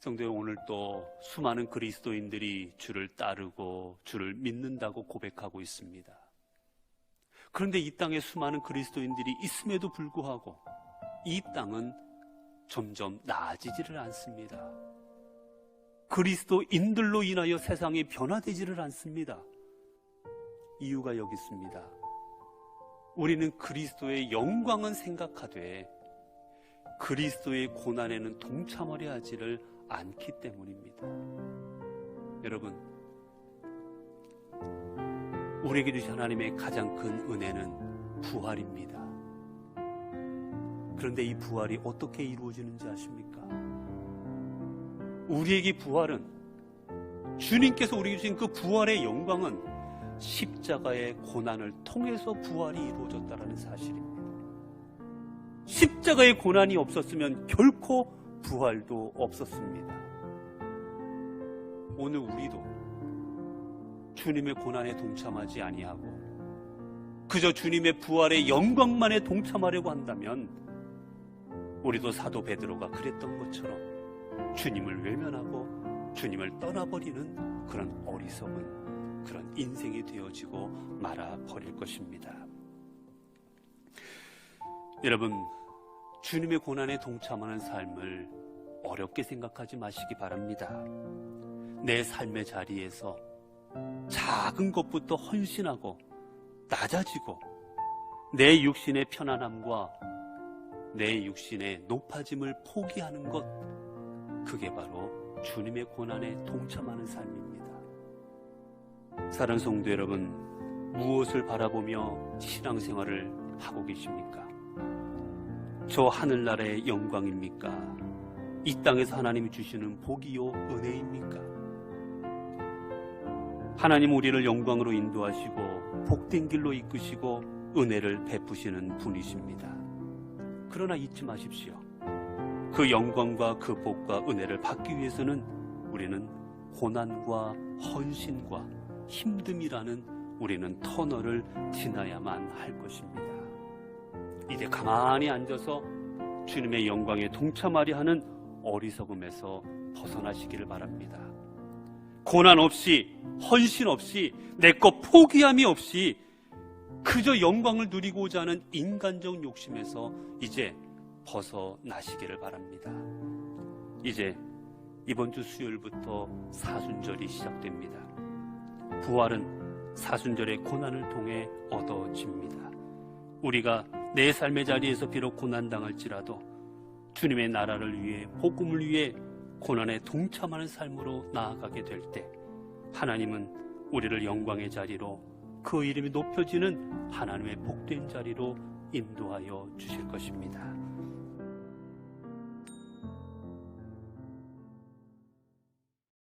성도여 오늘 또 수많은 그리스도인들이 주를 따르고 주를 믿는다고 고백하고 있습니다. 그런데 이 땅에 수많은 그리스도인들이 있음에도 불구하고 이 땅은 점점 나아지지를 않습니다. 그리스도인들로 인하여 세상이 변화되지를 않습니다. 이유가 여기 있습니다. 우리는 그리스도의 영광은 생각하되 그리스도의 고난에는 동참하려 하지를 않기 때문입니다. 여러분, 우리에게 주신 하나님의 가장 큰 은혜는 부활입니다. 그런데 이 부활이 어떻게 이루어지는지 아십니까? 우리에게 부활은 주님께서 우리에게 주신 그 부활의 영광은 십자가의 고난을 통해서 부활이 이루어졌다는 사실입니다. 십자가의 고난이 없었으면 결코 부활도 없었습니다. 오늘 우리도 주님의 고난에 동참하지 아니하고 그저 주님의 부활의 영광만에 동참하려고 한다면 우리도 사도 베드로가 그랬던 것처럼 주님을 외면하고 주님을 떠나버리는 그런 어리석은 그런 인생이 되어지고 말아 버릴 것입니다. 여러분, 주님의 고난에 동참하는 삶을 어렵게 생각하지 마시기 바랍니다. 내 삶의 자리에서 작은 것부터 헌신하고 낮아지고 내 육신의 편안함과 내 육신의 높아짐을 포기하는 것, 그게 바로 주님의 고난에 동참하는 삶입니다. 사랑 성도 여러분, 무엇을 바라보며 신앙생활을 하고 계십니까? 저 하늘나라의 영광입니까? 이 땅에서 하나님이 주시는 복이요 은혜입니까? 하나님 우리를 영광으로 인도하시고 복된 길로 이끄시고 은혜를 베푸시는 분이십니다. 그러나 잊지 마십시오. 그 영광과 그 복과 은혜를 받기 위해서는 우리는 고난과 헌신과 힘듦이라는 우리는 터널을 지나야만 할 것입니다. 이제 가만히 앉아서 주님의 영광에 동참하려 하는 어리석음에서 벗어나시기를 바랍니다. 고난 없이, 헌신 없이, 내 것 포기함이 없이 그저 영광을 누리고자 하는 인간적 욕심에서 이제 벗어나시기를 바랍니다. 이제 이번 주 수요일부터 사순절이 시작됩니다. 부활은 사순절의 고난을 통해 얻어집니다. 우리가 내 삶의 자리에서 비록 고난당할지라도 주님의 나라를 위해 복음을 위해 고난에 동참하는 삶으로 나아가게 될 때 하나님은 우리를 영광의 자리로 그 이름이 높여지는 하나님의 복된 자리로 인도하여 주실 것입니다.